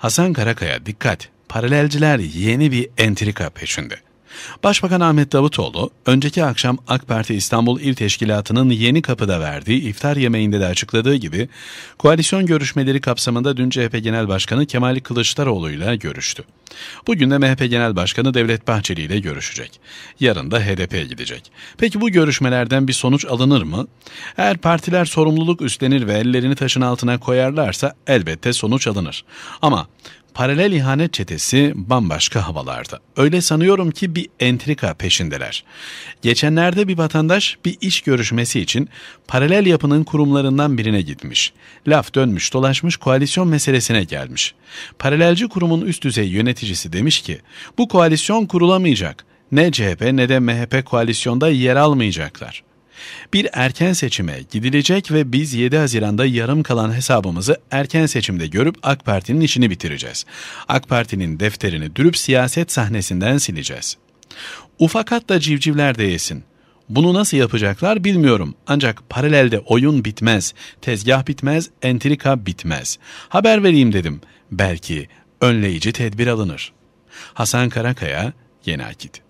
Hasan Karakaya dikkat, paralelciler yeni bir entrika peşinde. Başbakan Ahmet Davutoğlu, önceki akşam AK Parti İstanbul İl Teşkilatı'nın yeni kapıda verdiği iftar yemeğinde de açıkladığı gibi, koalisyon görüşmeleri kapsamında dün CHP Genel Başkanı Kemal Kılıçdaroğlu ile görüştü. Bugün de MHP Genel Başkanı Devlet Bahçeli ile görüşecek. Yarın da HDP'ye gidecek. Peki bu görüşmelerden bir sonuç alınır mı? Eğer partiler sorumluluk üstlenir ve ellerini taşın altına koyarlarsa elbette sonuç alınır. Ama Paralel ihanet çetesi bambaşka havalarda. Öyle sanıyorum ki bir entrika peşindeler. Geçenlerde bir vatandaş bir iş görüşmesi için paralel yapının kurumlarından birine gitmiş. Laf dönmüş dolaşmış koalisyon meselesine gelmiş. Paralelci kurumun üst düzey yöneticisi demiş ki bu koalisyon kurulamayacak. Ne CHP ne de MHP koalisyonda yer almayacaklar. Bir erken seçime gidilecek ve biz 7 Haziran'da yarım kalan hesabımızı erken seçimde görüp AK Parti'nin işini bitireceğiz. AK Parti'nin defterini dürüp siyaset sahnesinden sileceğiz. Ufak hatta civcivler de yesin. Bunu nasıl yapacaklar bilmiyorum. Ancak paralelde oyun bitmez, tezgah bitmez, entrika bitmez. Haber vereyim dedim. Belki önleyici tedbir alınır. Hasan Karakaya, Yeni Akit